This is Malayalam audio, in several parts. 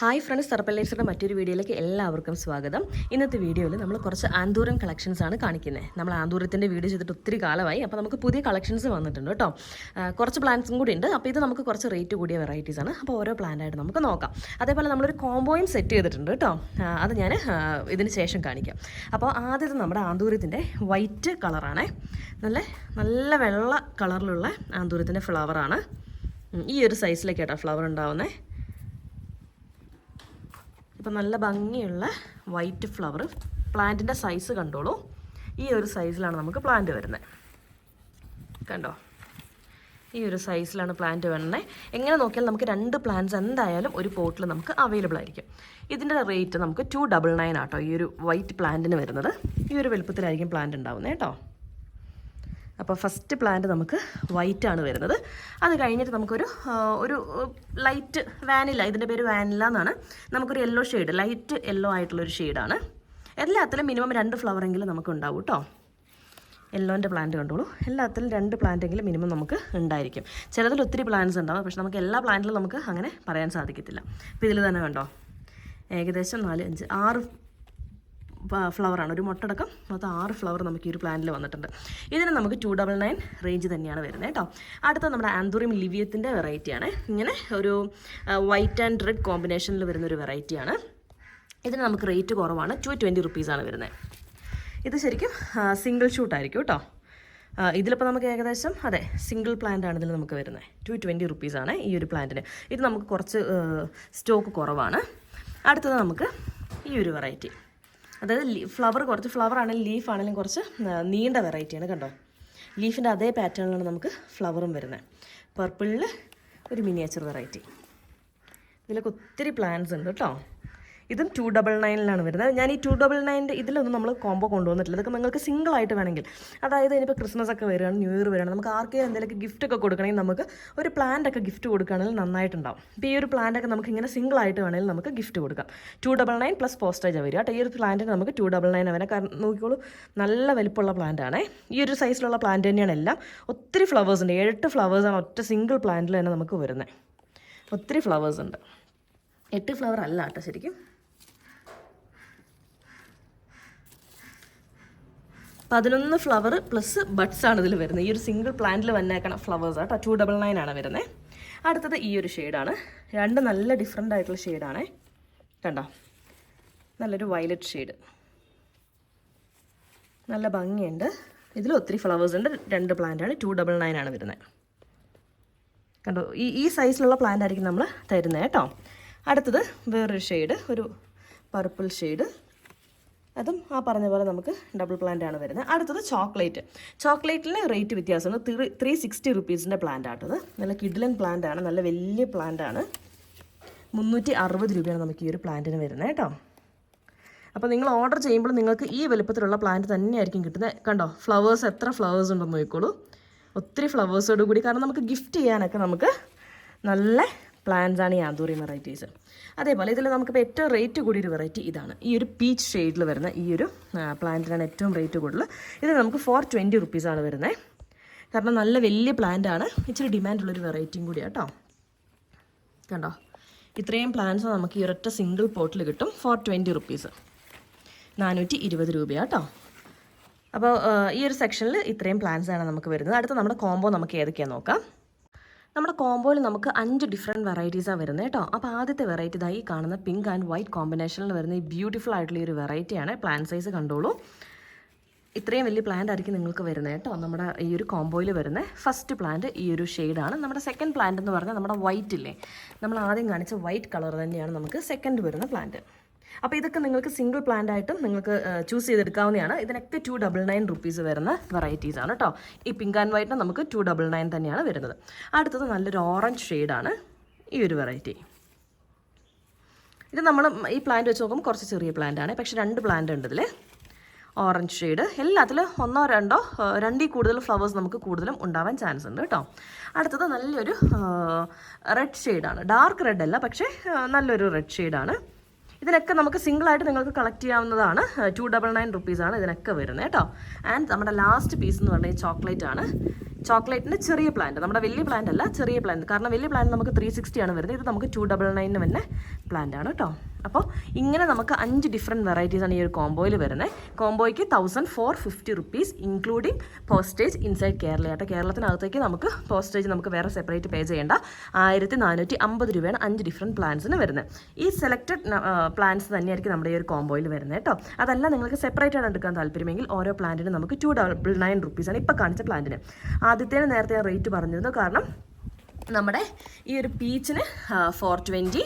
ഹായ് ഫ്രണ്ട്സ് സർപ്പലേഴ്സിന്റെ മറ്റൊരു വീഡിയോയിലേക്ക് എല്ലാവർക്കും സ്വാഗതം. ഇന്നത്തെ വീഡിയോയിൽ നമ്മൾ കുറച്ച് ആന്തൂരം കളക്ഷൻസ് ആണ് കാണിക്കുന്നത്. നമ്മൾ ആന്തൂരത്തിന്റെ വീഡിയോ ചെയ്തിട്ട് ഒത്തിരി കാലമായി അപ്പോൾ നമുക്ക് പുതിയ കളക്ഷൻസ് വന്നിട്ടുണ്ട് കേട്ടോ. കുറച്ച് പ്ലാന്റ്സും കൂടി ഉണ്ട്. അപ്പോൾ ഇത് നമുക്ക് കുറച്ച് റേറ്റ് കൂടിയ വെറൈറ്റീസ് ആണ്. അപ്പോൾ ഓരോ പ്ലാന്റായിട്ട് നമുക്ക് നോക്കാം. അതേപോലെ നമ്മളൊരു കോംബോയും സെറ്റ് ചെയ്തിട്ടുണ്ട് കേട്ടോ. അത് ഞാൻ ഇതിന് ശേഷം കാണിക്കാം. അപ്പോൾ ആദ്യത്തെ നമ്മുടെ ആന്തൂരത്തിന്റെ വൈറ്റ് കളറാണേ നല്ല നല്ല വെള്ള കളറിലുള്ള ആന്തൂരത്തിന്റെ ഫ്ലവറാണ് ഈ ഒരു സൈസിലേക്ക് കേട്ടോ ഫ്ലവർ ഉണ്ടാവുന്നത് ഇപ്പം നല്ല ഭംഗിയുള്ള വൈറ്റ് ഫ്ലവർ പ്ലാന്റിന്റെ സൈസ് കണ്ടോളൂ. ഈ ഒരു സൈസിലാണ് നമുക്ക് പ്ലാന്റ് വരുന്നത് കണ്ടോ? ഈ ഒരു സൈസിലാണ് പ്ലാന്റ് വരുന്നത് എങ്ങനെ നോക്കിയാൽ നമുക്ക് രണ്ട് പ്ലാന്റ്സ് എന്തായാലും ഒരു പോട്ടിൽ നമുക്ക് അവൈലബിൾ ആയിരിക്കും. ഇതിന്റെ റേറ്റ് നമുക്ക് ടു ഡബിൾ നയൻ ആട്ടോ ഈ ഒരു വൈറ്റ് പ്ലാന്റിന് വരുന്നത്. ഈ ഒരു വലുപ്പത്തിലായിരിക്കും പ്ലാന്റ് ഉണ്ടാവുന്നത് കേട്ടോ അപ്പോൾ ഫസ്റ്റ് പ്ലാന്റ് നമുക്ക് വൈറ്റ് ആണ് വരുന്നത്. അത് കഴിഞ്ഞിട്ട് നമുക്കൊരു ഒരു ലൈറ്റ് വാനില ഇതിന്റെ പേര് വാനില എന്നാണ്. നമുക്കൊരു യെല്ലോ ഷെയ്ഡ് ലൈറ്റ് യെല്ലോ ആയിട്ടുള്ളൊരു ഷെയ്ഡാണ് എല്ലാത്തിലും മിനിമം രണ്ട് ഫ്ലവറെങ്കിലും നമുക്ക് ഉണ്ടാവും കേട്ടോ യെല്ലോന്റെ പ്ലാന്റ് കണ്ടോളൂ. എല്ലാത്തിലും രണ്ട് പ്ലാന്റ് എങ്കിലും മിനിമം നമുക്ക് ഉണ്ടായിരിക്കും. ചിലതിൽ ഒത്തിരി പ്ലാന്റ്സ് ഉണ്ടാവും പക്ഷെ നമുക്ക് എല്ലാ പ്ലാന്റിലും നമുക്ക് അങ്ങനെ പറയാൻ സാധിക്കത്തില്ല. അപ്പോൾ ഇതിൽ തന്നെ കണ്ടോ? ഏകദേശം നാല് അഞ്ച് ആറ് ഫ്ലവറാണ് ഒരു മുട്ടടക്കം മൊത്തം ആറ് ഫ്ലവർ നമുക്ക് ഈ ഒരു പ്ലാനിൽ വന്നിട്ടുണ്ട്. ഇതിന് നമുക്ക് ടു ഡബിൾ നയൻ റേഞ്ച് തന്നെയാണ് വരുന്നത് കേട്ടോ. അടുത്ത നമ്മുടെ ആന്തൂറിയം ലിവിയത്തിന്റെ വെറൈറ്റിയാണ് ഇങ്ങനെ ഒരു വൈറ്റ് ആൻഡ് റെഡ് കോമ്പിനേഷനിൽ വരുന്ന ഒരു വെറൈറ്റിയാണ് ഇതിന് നമുക്ക് റേറ്റ് കുറവാണ്. ടു ട്വന്റി റുപ്പീസാണ് വരുന്നത്. ഇത് ശരിക്കും സിംഗിൾ ഷൂട്ടായിരിക്കും കേട്ടോ. ഇതിലിപ്പോൾ നമുക്ക് ഏകദേശം അതെ സിംഗിൾ പ്ലാന്റ് ആണ് ഇതിൽ നമുക്ക് വരുന്നത്. ടു ട്വന്റി റുപ്പീസാണ് ഈ ഒരു പ്ലാന്റിന് ഇത് നമുക്ക് കുറച്ച് സ്റ്റോക്ക് കുറവാണ്. അടുത്തത് നമുക്ക് ഈ ഒരു വെറൈറ്റി അതായത് ഫ്ലവർ കുറച്ച് ഫ്ലവർ ആണെങ്കിലും ലീഫ് ആണെങ്കിലും കുറച്ച് നീണ്ട വെറൈറ്റിയാണ് കണ്ടോ? ലീഫിന്റെ അതേ പാറ്റേണിലാണ് നമുക്ക് ഫ്ലവറും വരുന്നത്. പർപ്പിളിൽ ഒരു മിനിയേച്ചർ വെറൈറ്റി ഇതിലൊക്കെ ഒത്തിരി പ്ലാന്റ്സ് ഉണ്ട് കേട്ടോ. ഇതും ടു ഡബിൾ നയനിലാണ് വരുന്നത്. ഞാൻ ഈ ടു ഡബിൾ നയന്റെ ഇതിലൊന്നും നമ്മൾ കോംബോ കൊണ്ടുവന്നിട്ടില്ല. ഇതൊക്കെ നിങ്ങൾക്ക് സിംഗിൾ ആയിട്ട് വേണമെങ്കിൽ. അതായത് ഇനിയിപ്പോൾ ക്രിസ്മസ് ഒക്കെ വരികയാണ് ന്യൂ ഇയർ വരികയാണ്. നമുക്ക് ആർക്കെങ്കിലും എന്തെങ്കിലും ഗിഫ്റ്റ് ഒക്കെ കൊടുക്കണമെങ്കിൽ നമുക്ക് ഒരു പ്ലാന്റ് ഒക്കെ ഗിഫ്റ്റ് കൊടുക്കുകയാണെങ്കിൽ നന്നായിട്ടുണ്ടാവും. ഇപ്പോൾ ഈ ഒരു പ്ലാന്റ് ഒക്കെ നമുക്ക് ഇങ്ങനെ സിംഗിൾ ആയിട്ട് വേണമെങ്കിൽ നമുക്ക് ഗിഫ്റ്റ് കൊടുക്കാം. Two double nine plus postage വരിക. കേട്ടോ ഈ ഒരു പ്ലാന്റിന് നമുക്ക് ടു ഡബിൾ നയൻ അവനെ കാരണം നോക്കിക്കോളൂ നല്ല വലിപ്പമുള്ള പ്ലാന്റ് ആണേ. ഈ ഒരു സൈസിലുള്ള പ്ലാന്റ് തന്നെയാണ് എല്ലാം. ഒത്തിരി ഫ്ലവേഴ്സ് ഉണ്ട്. എട്ട് ഫ്ലവേഴ്സാണ് ഒറ്റ സിംഗിൾ പ്ലാന്റിൽ തന്നെ നമുക്ക് വരുന്നത്. ഒത്തിരി ഫ്ലവേഴ്സ് ഉണ്ട്. എട്ട് ഫ്ലവർ അല്ല കേട്ടോ ശരിക്കും. പതിനൊന്ന് ഫ്ലവർ പ്ലസ് ബഡ്സ് ആണ് ഇതിൽ വരുന്നത്. ഈ ഒരു സിംഗിൾ പ്ലാന്റിൽ വന്നേക്കണ flowers auto two double nine ആണ് വരുന്നത് അടുത്തത് ഈ ഒരു ഷെയ്ഡാണ് രണ്ട് നല്ല ഡിഫറെന്റ് ആയിട്ടുള്ള ഷെയ്ഡാണേ കണ്ടോ? നല്ലൊരു വയലറ്റ് ഷെയ്ഡ് നല്ല ഭംഗിയുണ്ട്. ഇതിൽ ഒത്തിരി ഫ്ലവേഴ്സ് ഉണ്ട്. രണ്ട് പ്ലാന്റ് ആണ്. ടു ഡബിൾ നയൻ ആണ് വരുന്നത് കണ്ടോ? ഈ ഈ സൈസിലുള്ള പ്ലാന്റ് ആയിരിക്കും നമ്മൾ തരുന്നത് കേട്ടോ അടുത്തത് വേറൊരു ഷെയ്ഡ് ഒരു പർപ്പിൾ ഷെയ്ഡ് അതും ആ പറഞ്ഞ പോലെ നമുക്ക് ഡബിൾ പ്ലാന്റ് ആണ് വരുന്നത്. അടുത്തത് ചോക്ലേറ്റ് ചോക്ലേറ്റിന് റേറ്റ് വ്യത്യാസമാണ് ത്രീ ത്രീ സിക്സ്റ്റി റുപ്പീസിന്റെ പ്ലാന്റ് ആട്ടത് നല്ല കിഡിലൻ പ്ലാന്റ് ആണ്. നല്ല വലിയ പ്ലാന്റ് ആണ്. മുന്നൂറ്റി അറുപത് രൂപയാണ് നമുക്ക് ഈ ഒരു പ്ലാന്റിന് വരുന്നത് കേട്ടോ. അപ്പോൾ നിങ്ങൾ ഓർഡർ ചെയ്യുമ്പോൾ നിങ്ങൾക്ക് ഈ വലുപ്പത്തിലുള്ള പ്ലാന്റ് തന്നെയായിരിക്കും കിട്ടുന്നത്. കണ്ടോ? ഫ്ലവേഴ്സ് എത്ര ഫ്ലവേഴ്സ് ഉണ്ടെന്ന് നോക്കിക്കോളൂ. ഒത്തിരി ഫ്ലവേഴ്സോട് കൂടി കാരണം നമുക്ക് ഗിഫ്റ്റ് ചെയ്യാനൊക്കെ നമുക്ക് നല്ല പ്ലാന്റ്സ് ആണ് ഈ ആന്തൂറിയം വെറൈറ്റീസ് അതേപോലെ ഇതിൽ നമുക്കിപ്പോൾ ഏറ്റവും റേറ്റ് കൂടിയൊരു വെറൈറ്റി ഇതാണ്. ഈ ഒരു പീച്ച് ഷെയ്ഡിൽ വരുന്ന ഈ ഒരു പ്ലാന്റിനാണ് ഏറ്റവും റേറ്റ് കൂടുതൽ ഇത് നമുക്ക് ഫോർ ട്വന്റി റുപ്പീസാണ് വരുന്നത് കാരണം നല്ല വലിയ പ്ലാന്റ് ആണ്. ഇച്ചിരി ഡിമാൻഡുള്ളൊരു വെറൈറ്റിയും കൂടിയാണ് കേട്ടോ കണ്ടോ? ഇത്രയും പ്ലാന്റ്സ് നമുക്ക് ഈ ഒരൊറ്റ സിംഗിൾ പോട്ടിൽ കിട്ടും. ഫോർ ട്വന്റി റുപ്പീസ് നാനൂറ്റി ഇരുപത് രൂപയാട്ടോ അപ്പോൾ ഈ ഒരു സെക്ഷനിൽ ഇത്രയും പ്ലാന്റ്സ് ആണ് നമുക്ക് വരുന്നത്. അടുത്ത നമ്മുടെ കോംബോ നമുക്ക് ഏതൊക്കെയാണെന്ന് നോക്കാം. നമ്മുടെ കോംബോയിൽ നമുക്ക് അഞ്ച് ഡിഫറെന്റ് വെറൈറ്റീസാണ് വരുന്നത് കേട്ടോ. അപ്പോൾ ആദ്യത്തെ വെറൈറ്റി ഇതായി കാണുന്ന പിങ്ക് ആൻഡ് വൈറ്റ് കോമ്പിനേഷനിൽ വരുന്ന ഈ ബ്യൂട്ടിഫുൾ ആയിട്ടുള്ള ഒരു വെറൈറ്റിയാണ് പ്ലാൻ സൈസ് കണ്ടോളൂ. ഇത്രയും വലിയ പ്ലാന്റ് ആയിരിക്കും നിങ്ങൾക്ക് വരുന്നത് കേട്ടോ നമ്മുടെ ഈ ഒരു കോംബോയിൽ വരുന്ന ഫസ്റ്റ് പ്ലാന്റ് ഈ ഒരു ഷെയ്ഡാണ് നമ്മുടെ സെക്കൻഡ് പ്ലാന്റ് എന്ന് പറഞ്ഞാൽ നമ്മുടെ വൈറ്റ് ഇല്ലേ നമ്മൾ ആദ്യം കാണിച്ച വൈറ്റ് കളർ തന്നെയാണ് നമുക്ക് സെക്കൻഡ് വരുന്ന പ്ലാന്റ് അപ്പോൾ ഇതൊക്കെ നിങ്ങൾക്ക് സിംഗിൾ പ്ലാന്റ് ആയിട്ടും നിങ്ങൾക്ക് ചൂസ് ചെയ്തെടുക്കാവുന്നതാണ്. ഇതിനൊക്കെ ടു ഡബിൾ നയൻ റുപ്പീസ് വരുന്ന വെറൈറ്റീസ് ആണ് കേട്ടോ ഈ പിങ്ക് ആൻഡ് വൈറ്റിന് നമുക്ക് ടു ഡബിൾ നയൻ തന്നെയാണ് വരുന്നത്. അടുത്തത് നല്ലൊരു ഓറഞ്ച് ഷെയ്ഡാണ് ഈ ഒരു വെറൈറ്റി ഇത് നമ്മൾ ഈ പ്ലാന്റ് വെച്ച് നോക്കുമ്പോൾ കുറച്ച് ചെറിയ പ്ലാന്റ് ആണ്. പക്ഷേ രണ്ട് പ്ലാന്റ് ഉണ്ട് ഇതിൽ ഓറഞ്ച് ഷെയ്ഡ് എല്ലാത്തിലും ഒന്നോ രണ്ടോ രണ്ടിൽ കൂടുതൽ ഫ്ലവേഴ്സ് നമുക്ക് കൂടുതലും ഉണ്ടാവാൻ ചാൻസ് ഉണ്ട് കേട്ടോ അടുത്തത് നല്ലൊരു റെഡ് ഷെയ്ഡാണ് ഡാർക്ക് റെഡ് അല്ല പക്ഷേ നല്ലൊരു റെഡ് ഷെയ്ഡാണ് ഇതിനൊക്കെ നമുക്ക് സിംഗിളായിട്ട് നിങ്ങൾക്ക് കളക്ട് ചെയ്യാവുന്നതാണ് ടു ഡബിൾ നയൻ റുപ്പീസാണ് ഇതിനൊക്കെ വരുന്നത് കേട്ടോ. ആൻഡ് നമ്മുടെ ലാസ്റ്റ് പീസ് എന്ന് പറഞ്ഞാൽ ചോക്ലേറ്റ് ആണ്. ചോക്ലേറ്റിന്റെ ചെറിയ പ്ലാന്റ് നമ്മുടെ വലിയ പ്ലാന്റ് അല്ല ചെറിയ പ്ലാന്റ് കാരണം വലിയ പ്ലാന്റ് നമുക്ക് ത്രീ സിക്സ്റ്റി ആണ് വരുന്നത്. ഇത് നമുക്ക് ടു ഡബിൾ നയനിന് തന്നെ പ്ലാന്റ് ആണ് കേട്ടോ. അപ്പോൾ ഇങ്ങനെ നമുക്ക് അഞ്ച് ഡിഫറെന്റ് വെറൈറ്റീസ് ആണ് ഈ ഒരു കോംബോയിൽ വരുന്നത് കോംബോയ്ക്ക് thousand four fifty rupees including postage inside Kerala കേട്ടോ കേരളത്തിനകത്തേക്ക് നമുക്ക് പോസ്റ്റേജ് നമുക്ക് വേറെ സെപ്പറേറ്റ് പേ ചെയ്യേണ്ട. ആയിരത്തി നാനൂറ്റി അമ്പത് രൂപയാണ് അഞ്ച് ഡിഫറെന്റ് പ്ലാൻസിന് വരുന്നത് ഈ സെലക്റ്റഡ് പ്ലാൻസ് തന്നെയായിരിക്കും നമ്മുടെ ഈ ഒരു കോംബോയിൽ വരുന്നത് കേട്ടോ. അതല്ല നിങ്ങൾക്ക് സെപ്പറേറ്റ് ആണ് എടുക്കാൻ താല്പര്യമെങ്കിൽ ഓരോ പ്ലാന്റിനും നമുക്ക് ടു ഡബിൾ നയൻ റുപ്പീസാണ് ഇപ്പോൾ കാണിച്ച പ്ലാന്റിന് ആദ്യത്തേന് നേരത്തെ റേറ്റ് പറഞ്ഞിരുന്നു. കാരണം നമ്മുടെ ഈ ഒരു പീച്ചിന് ഫോർ ട്വന്റി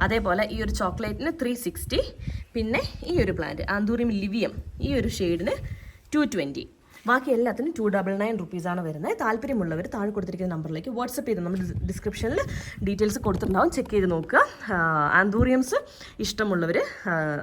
അതേപോലെ ഈ ഒരു ചോക്ലേറ്റിന് ത്രീ സിക്സ്റ്റി പിന്നെ ഈ ഒരു പ്ലാന്റ് ആന്തൂറിയം ലിവിയം ഈ ഒരു ഷെയ്ഡിന് ടു ട്വന്റി ബാക്കി എല്ലാത്തിനും ടു ഡബിൾ നയൻ റുപ്പീസാണ് വരുന്നത്. താല്പര്യമുള്ളവർ താഴെ കൊടുത്തിരിക്കുന്ന നമ്പറിലേക്ക് വാട്സപ്പ് ചെയ്ത് നമ്മൾ ഡിസ്ക്രിപ്ഷനിൽ ഡീറ്റെയിൽസ് കൊടുത്തിട്ടുണ്ടാവും. ചെക്ക് ചെയ്ത് നോക്കുക. ആന്തൂറിയംസ് ഇഷ്ടമുള്ളവർ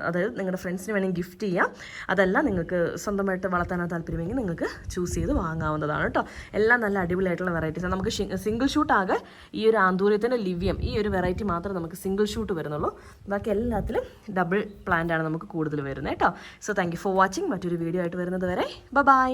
അതായത് നിങ്ങളുടെ ഫ്രണ്ട്സിന് വേണമെങ്കിൽ ഗിഫ്റ്റ് ചെയ്യാം. അതല്ല നിങ്ങൾക്ക് സ്വന്തമായിട്ട് വളർത്താനാണ് താല്പര്യമെങ്കിൽ നിങ്ങൾക്ക് ചൂസ് ചെയ്ത് വാങ്ങാവുന്നതാണ് കേട്ടോ. എല്ലാം നല്ല അടിപൊളിയായിട്ടുള്ള വെറൈറ്റീസ് നമുക്ക് സിംഗിൾ ഷൂട്ട് ആകെ ഈ ഒരു ആന്തൂര്യത്തിന്റെ ലിവ്യം ഈ ഒരു വെറൈറ്റി മാത്രമേ നമുക്ക് സിംഗിൾ ഷൂട്ട് വരുന്നുള്ളൂ. ബാക്കി എല്ലാത്തിലും ഡബിൾ പ്ലാന്റ് ആണ് നമുക്ക് കൂടുതൽ വരുന്നത് കേട്ടോ. സോ താങ്ക് ഫോർ വാച്ചിങ് മറ്റൊരു വീഡിയോ ആയിട്ട് വരുന്നത് വരെ. ബൈ